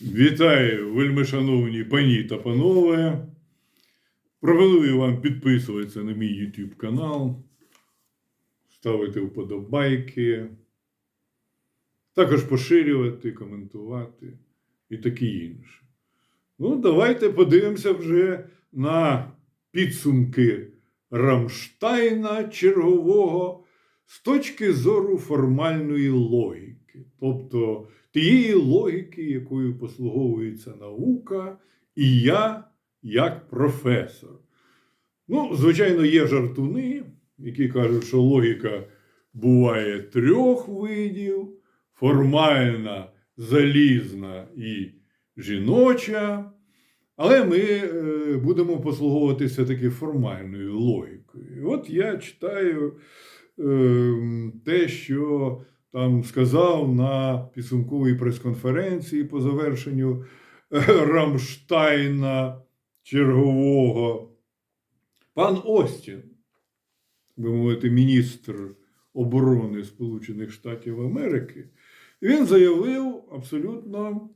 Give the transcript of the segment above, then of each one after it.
Вітаю, вельмишановні пані та панове. Пропоную вам підписуватися на мій YouTube канал, ставити вподобайки, також поширювати, коментувати і таке інше. Ну, давайте подивимося вже на підсумки Рамштайна чергового з точки зору формальної логіки. Тобто тієї логіки, якою послуговується наука, і я як професор. Ну, звичайно, є жартуни, які кажуть, що логіка буває трьох видів: формальна, залізна і жіноча. Але ми е, будемо послуговуватися таки формальною логікою. От я читаю е, те, що там сказав на підсумковій прес-конференції по завершенню е, Рамштайна чергового. Пан Остін, би мовити, міністр оборони Сполучених Штатів Америки, він заявив абсолютно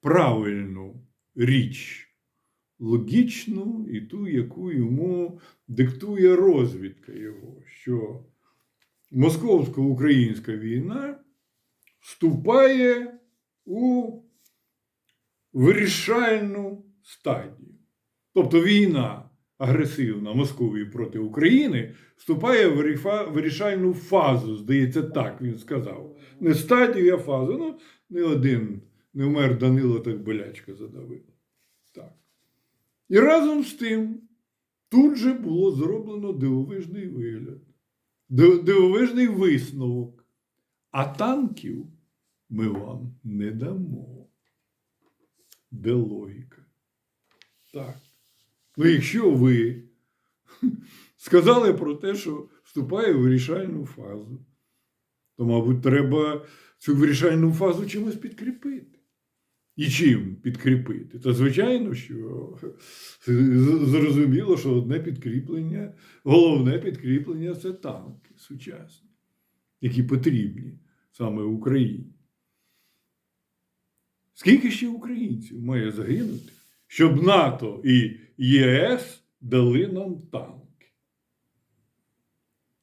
правильну річ, логічну і ту, яку йому диктує розвідка його, що московсько-українська війна вступає у вирішальну стадію. Тобто війна агресивна Московії проти України вступає в вирішальну фазу, здається, так він сказав. Не стадію, а фазу. Ну, не один не вмер Данило, так болячка задавила. Так. І разом з тим тут же було зроблено дивовижний вигляд, дивовижний висновок. А танків ми вам не дамо. Де логіка? Так. Ну, якщо ви сказали про те, що вступає в вирішальну фазу, то, мабуть, треба цю вирішальну фазу чимось підкріпити. І чим підкріпити? Та звичайно, що зрозуміло, що одне підкріплення, головне підкріплення це танки сучасні, які потрібні саме Україні. Скільки ще українців має загинути, щоб НАТО і ЄС дали нам танки?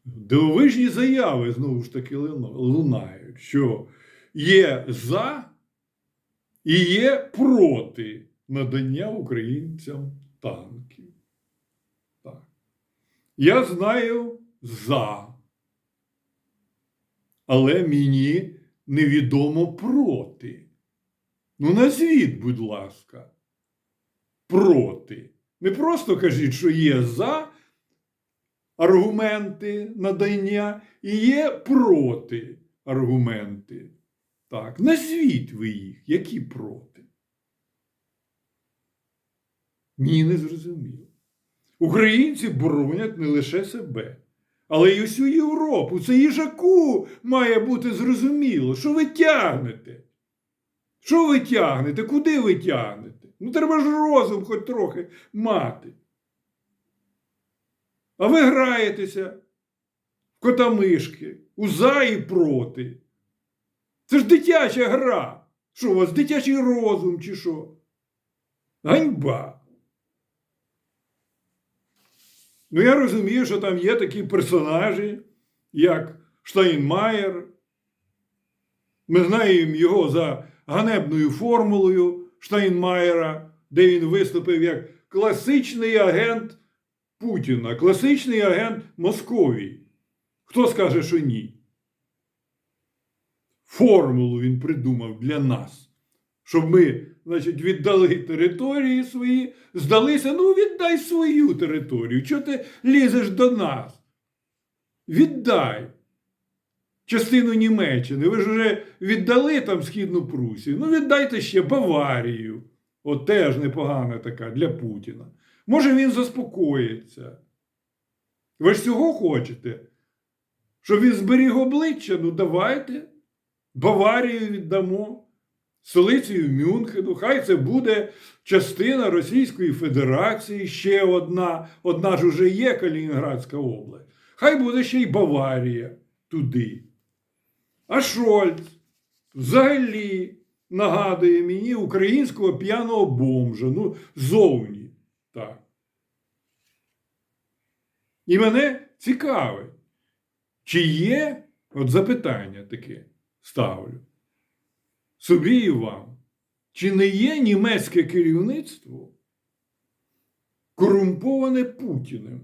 Дивовижні заяви знову ж таки лунають, що є за і є проти надання українцям танків. Так. Я знаю за. Але мені невідомо проти. Ну, назвіть, будь ласка, проти. Не просто кажіть, що є за аргументи надання і є проти аргументи. Так, назвіть ви їх, які проти. Ні, не зрозуміло. Українці боронять не лише себе, але й усю Європу. Це їжаку має бути зрозуміло, що ви тягнете. Що ви тягнете? Куди ви тягнете? Ну, треба ж розум хоч трохи мати. А ви граєтеся в котамишки, у за і проти. Це ж дитяча гра. Що у вас дитячий розум чи що? Ганьба. Ну, я розумію, що там є такі персонажі, як Штайнмаєр. Ми знаємо його за ганебною формулою Штайнмаєра, де він виступив як класичний агент Путіна, класичний агент Московії. Хто скаже, що ні? Формулу він придумав для нас, щоб ми, значить, віддали території свої, здалися, ну віддай свою територію. Чого ти лізеш до нас? Віддай частину Німеччини. Ви ж вже віддали там Східну Прусію. Ну, віддайте ще Баварію. От теж непогана така для Путіна. Може, він заспокоїться. Ви ж цього хочете? Щоб він зберіг обличчя? Ну, давайте. Баварію віддамо. Столицею Мюнхену. Хай це буде частина Російської Федерації, ще одна. Одна ж уже є Калінінградська область. Хай буде ще й Баварія туди. А Шольц взагалі нагадує мені українського п'яного бомжа. Ну, зовні. Так. І мене цікавить, чи є, от запитання таке ставлю собі і вам, чи не є німецьке керівництво корумповане Путіним?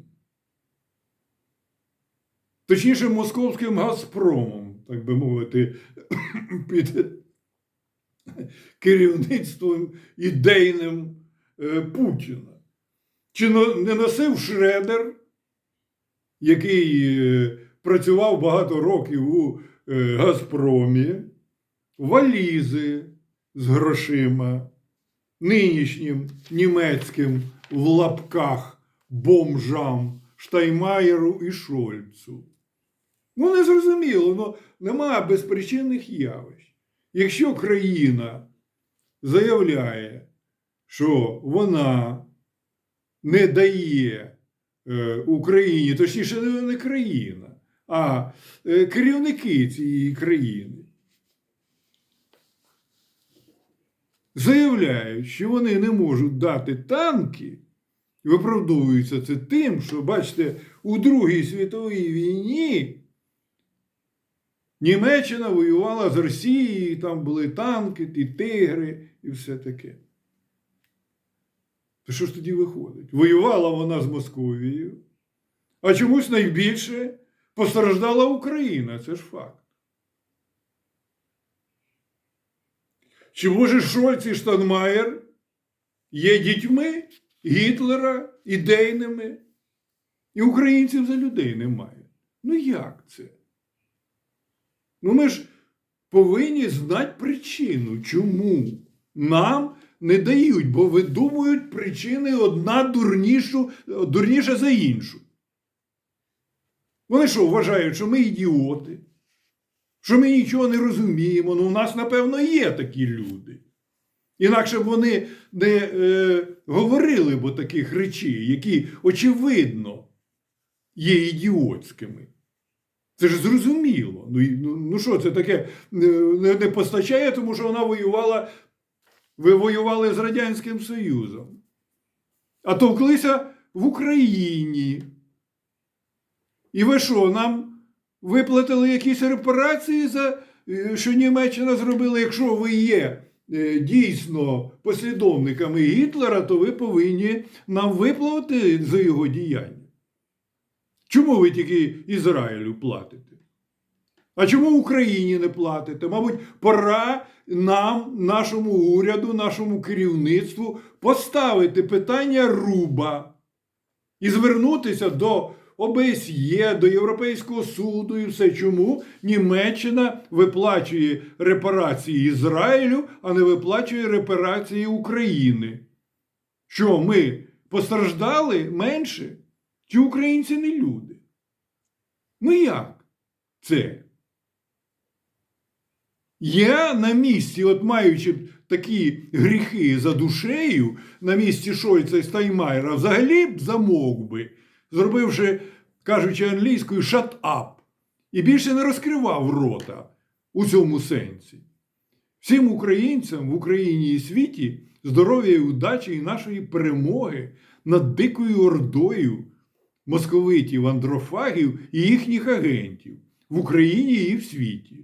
Точніше, московським Газпромом, так би мовити, під керівництвом ідейним е, Путіна. Чи не носив Шредер, який е, працював багато років у Газпромі, валізи з грошима, нинішнім німецьким в лапках бомжам Штаймаєру і Шольцу. Ну, не зрозуміло, ну, немає безпричинних явищ. Якщо країна заявляє, що вона не дає е, Україні, точніше, не країна, а е, керівники цієї країни заявляють, що вони не можуть дати танки, і виправдовуються це тим, що, бачите, у Другій світовій війні Німеччина воювала з Росією, там були танки, ті тигри і все таке. То що ж тоді виходить? Воювала вона з Московією, а чомусь найбільше постраждала Україна, це ж факт. Чи може Шольц і Штанмаєр є дітьми Гітлера ідейними, і українців за людей немає? Ну як це? Ну ми ж повинні знати причину, чому нам не дають, бо видумують причини одна дурнішу, дурніша за іншу. Вони що, вважають, що ми ідіоти, що ми нічого не розуміємо. Ну, у нас, напевно, є такі люди. Інакше б вони не е, говорили б таких речей, які, очевидно, є ідіотськими. Це ж зрозуміло. Ну, ну, ну що, це таке е, не, не постачає, тому що вона воювала, ви воювали з Радянським Союзом. А товклися в Україні. І ви що, нам виплатили якісь репарації за е, що Німеччина зробила? Якщо ви є е, дійсно послідовниками Гітлера, то ви повинні нам виплатити за його діяння. Чому ви тільки Ізраїлю платите? А чому Україні не платите? Мабуть, пора нам, нашому уряду, нашому керівництву поставити питання руба і звернутися до ОБСЄ, до Європейського суду і все. Чому Німеччина виплачує репарації Ізраїлю, а не виплачує репарації України? Що ми постраждали менше? Чи українці не люди? Ну як це? Я на місці, от маючи такі гріхи за душею, на місці Шольца і Стаймайера, взагалі б замовк би, зробивши, кажучи англійською, shut up, і більше не розкривав рота у цьому сенсі. Всім українцям в Україні і світі здоров'я і удачі і нашої перемоги над дикою ордою московитів, андрофагів і їхніх агентів в Україні і в світі.